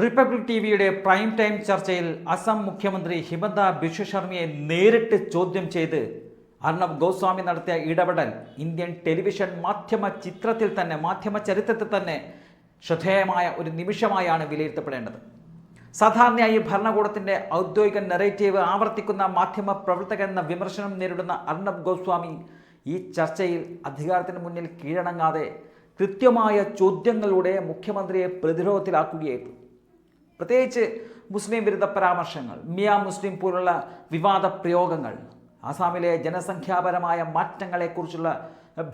Republic T വിയുടെ prime time ചർച്ചയിൽ അസം മുഖ്യമന്ത്രി ഹിമന്ത ബിശ്വ ശർമ്മയെ നേരിട്ട് ചോദ്യം ചെയ്ത് അർണബ് ഗോസ്വാമി നടത്തിയ ഇടപെടൽ ഇന്ത്യൻ ടെലിവിഷൻ മാധ്യമ ചിത്രത്തിൽ തന്നെ മാധ്യമ ചരിത്രത്തിൽ തന്നെ ശ്രദ്ധേയമായ ഒരു നിമിഷമായാണ് വിലയിരുത്തപ്പെടേണ്ടത്. സാധാരണയായി ഭരണകൂടത്തിന്റെ ഔദ്യോഗിക നെറേറ്റീവ് ആവർത്തിക്കുന്ന മാധ്യമ പ്രവർത്തകൻ എന്ന വിമർശനം നേരിടുന്ന അർണബ് ഗോസ്വാമി ഈ ചർച്ചയിൽ അധികാരത്തിന് മുന്നിൽ കീഴടങ്ങാതെ കൃത്യമായ ചോദ്യങ്ങളിലൂടെ മുഖ്യമന്ത്രിയെ പ്രതിരോധത്തിലാക്കുകയായിരുന്നു. പ്രത്യേകിച്ച് മുസ്ലിം വിരുദ്ധ പരാമർശങ്ങൾ മിയ മുസ്ലിം പോലുള്ള വിവാദ പ്രയോഗങ്ങൾ ആസാമിലെ ജനസംഖ്യാപരമായ മാറ്റങ്ങളെക്കുറിച്ചുള്ള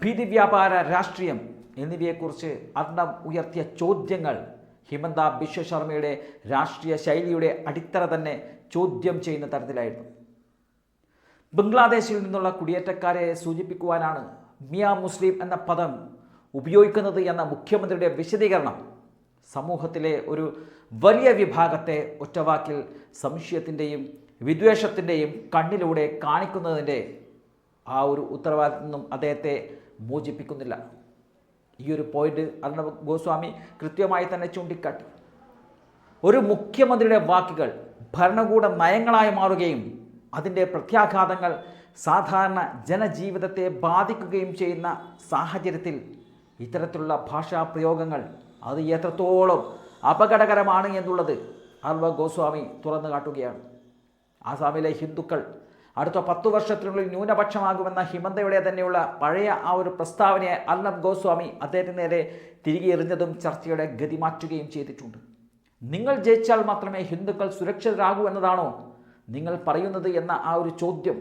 ഭീതി വ്യാപാര രാഷ്ട്രീയം എന്നിവയെക്കുറിച്ച് അർണം ഉയർത്തിയ ചോദ്യങ്ങൾ ഹിമന്ത ബിശ്വ ശർമ്മയുടെ രാഷ്ട്രീയ ശൈലിയുടെ അടിത്തറ തന്നെ ചോദ്യം ചെയ്യുന്ന തരത്തിലായിരുന്നു. ബംഗ്ലാദേശിൽ നിന്നുള്ള കുടിയേറ്റക്കാരെ സൂചിപ്പിക്കുവാനാണ് മിയ മുസ്ലിം എന്ന പദം ഉപയോഗിക്കുന്നത് എന്ന മുഖ്യമന്ത്രിയുടെ വിശദീകരണം സമൂഹത്തിലെ ഒരു വലിയ വിഭാഗത്തെ ഒറ്റവാക്കിൽ സംശയത്തിന്റെയും വിദ്വേഷത്തിന്റെയും കണ്ണിലൂടെ കാണിക്കുന്നതിന്റെ ആ ഒരു ഉത്തരവാദിത്തം നിന്നും അദ്ദേഹത്തെ മോചിപ്പിക്കുന്നില്ല. ഈ ഒരു പോയിന്റ് അർണബ് ഗോസ്വാമി കൃത്യമായി തന്നെ ചൂണ്ടിക്കാട്ടി. ഒരു മുഖ്യമന്ത്രിയുടെ വാക്കുകൾ ഭരണകൂട നയങ്ങളായി മാറുകയും അതിന്റെ പ്രത്യാഘാതങ്ങൾ സാധാരണ ജനജീവിതത്തെ ബാധിക്കുകയും ചെയ്യുന്ന സാഹചര്യത്തിൽ ഇത്തരത്തിലുള്ള ഭാഷാ പ്രയോഗങ്ങൾ അത് എത്രത്തോളം അപകടകരമാണ് എന്നുള്ളത് അർവ ഗോസ്വാമി തുറന്നു കാട്ടുകയാണ്. ആസാമിലെ ഹിന്ദുക്കൾ അടുത്ത പത്തു വർഷത്തിനുള്ളിൽ ന്യൂനപക്ഷമാകുമെന്ന ഹിമന്തയുടെ തന്നെയുള്ള പഴയ ആ ഒരു പ്രസ്താവനയെ അർണബ് ഗോസ്വാമി അദ്ദേഹത്തിന് നേരെ തിരികെ എറിഞ്ഞതും ചർച്ചയുടെ ഗതി മാറ്റുകയും ചെയ്തിട്ടുണ്ട്. നിങ്ങൾ ജയിച്ചാൽ മാത്രമേ ഹിന്ദുക്കൾ സുരക്ഷിതരാകൂ എന്നതാണോ നിങ്ങൾ പറയുന്നത് എന്ന ആ ഒരു ചോദ്യം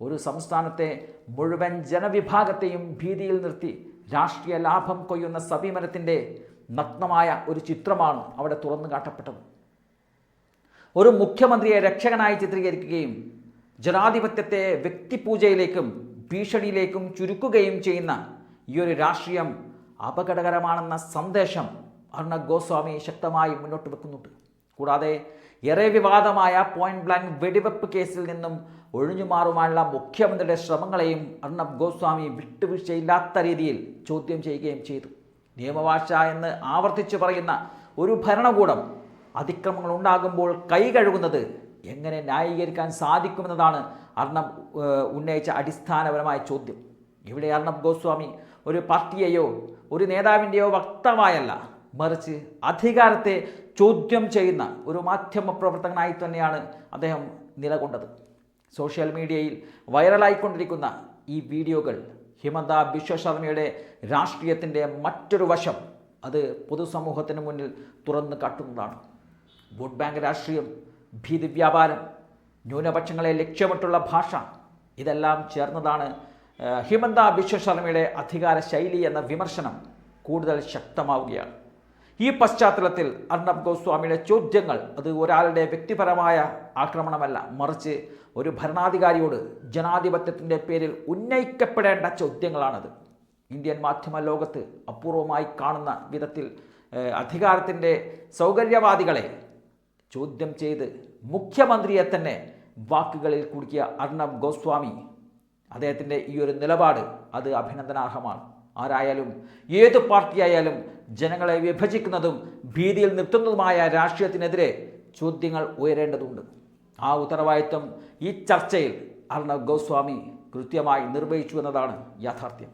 ഒരു സംസ്ഥാനത്തെ മുഴുവൻ ജനവിഭാഗത്തെയും ഭീതിയിൽ നിർത്തി രാഷ്ട്രീയ ലാഭം കൊയ്യുന്ന സമീപനത്തിന്റെ നഗ്നമായ ഒരു ചിത്രമാണ് അവിടെ തുറന്നു കാട്ടപ്പെട്ടത്. ഒരു മുഖ്യമന്ത്രിയെ രക്ഷകനായി ചിത്രീകരിക്കുകയും ജനാധിപത്യത്തെ വ്യക്തിപൂജയിലേക്കും ഭീഷണിയിലേക്കും ചുരുക്കുകയും ചെയ്യുന്ന ഈ ഒരു രാഷ്ട്രീയം അപകടകരമാണെന്ന സന്ദേശം അർണബ് ഗോസ്വാമി ശക്തമായി മുന്നോട്ട് വെക്കുന്നുണ്ട്. കൂടാതെ ഏറെ വിവാദമായ പോയിന്റ് ബ്ലാങ്ക് വെടിവെപ്പ് കേസിൽ നിന്നും ഒഴിഞ്ഞു മാറുവാനുള്ള മുഖ്യമന്ത്രിയുടെ ശ്രമങ്ങളെയും അർണബ് ഗോസ്വാമി വിട്ടുവീഴ്ചയില്ലാത്ത രീതിയിൽ ചോദ്യം ചെയ്യുകയും ചെയ്തു. നിയമവാഴ്ച എന്ന് ആവർത്തിച്ചു പറയുന്ന ഒരു ഭരണകൂടം അതിക്രമങ്ങൾ ഉണ്ടാകുമ്പോൾ കൈ കഴുകുന്നത് എങ്ങനെ ന്യായീകരിക്കാൻ സാധിക്കുമെന്നതാണ് അർണബ് ഉന്നയിച്ച അടിസ്ഥാനപരമായ ചോദ്യം. ഇവിടെ അർണബ് ഗോസ്വാമി ഒരു പാർട്ടിയെയോ ഒരു നേതാവിന്റെയോ വക്താവായല്ല. മറിച്ച് അധികാരത്തെ ചോദ്യം ചെയ്യുന്ന ഒരു മാധ്യമ പ്രവർത്തകനായി തന്നെയാണ് അദ്ദേഹം നിലകൊണ്ടത്. സോഷ്യൽ മീഡിയയിൽ വൈറലായിക്കൊണ്ടിരിക്കുന്ന ഈ വീഡിയോകൾ ഹിമന്ത ബിശ്വ ശർമ്മയുടെ രാഷ്ട്രീയത്തിന്റെ മറ്റൊരു വശം അത് പൊതുസമൂഹത്തിന് മുന്നിൽ തുറന്നു കാട്ടുന്നതാണ്. വോട്ട് ബാങ്ക് രാഷ്ട്രീയം ഭീതി വ്യാപാരം ന്യൂനപക്ഷങ്ങളെ ലക്ഷ്യമിട്ടുള്ള ഭാഷ ഇതെല്ലാം ചേർന്നതാണ് ഹിമന്ത ബിശ്വ ശർമ്മയുടെ അധികാര ശൈലി എന്ന വിമർശനം കൂടുതൽ ശക്തമാവുകയാണ്. ഈ പശ്ചാത്തലത്തിൽ അർണബ് ഗോസ്വാമിയുടെ ചോദ്യങ്ങൾ അത് ഒരാളുടെ വ്യക്തിപരമായ ആക്രമണമല്ല മറിച്ച് ഒരു ഭരണാധികാരിയോട് ജനാധിപത്യത്തിന്റെ പേരിൽ ഉന്നയിക്കപ്പെടേണ്ട ചോദ്യങ്ങളാണത്. ഇന്ത്യൻ മാധ്യമ ലോകത്ത് അപൂർവമായി കാണുന്ന വിധത്തിൽ അധികാരത്തിന്റെ സൗകര്യവാദികളെ ചോദ്യം ചെയ്ത് മുഖ്യമന്ത്രിയെ തന്നെ വാക്കുകളിൽ കുടുക്കിയ അർണബ് ഗോസ്വാമി അദ്ദേഹത്തിന്റെ ഈ ഒരു നിലപാട് അത് അഭിനന്ദനാർഹമാണ്. ആരായാലും ഏത് പാർട്ടിയായാലും ജനങ്ങളെ വിഭജിക്കുന്നതും ഭീതിയിൽ നിർത്തുന്നതുമായ രാഷ്ട്രീയത്തിനെതിരെ ചോദ്യങ്ങൾ ഉയരേണ്ടതുണ്ട്. ആ ഉത്തരവാദിത്വം ഈ ചർച്ചയിൽ അർണബ് ഗോസ്വാമി കൃത്യമായി നിർവഹിച്ചു എന്നതാണ് യാഥാർത്ഥ്യം.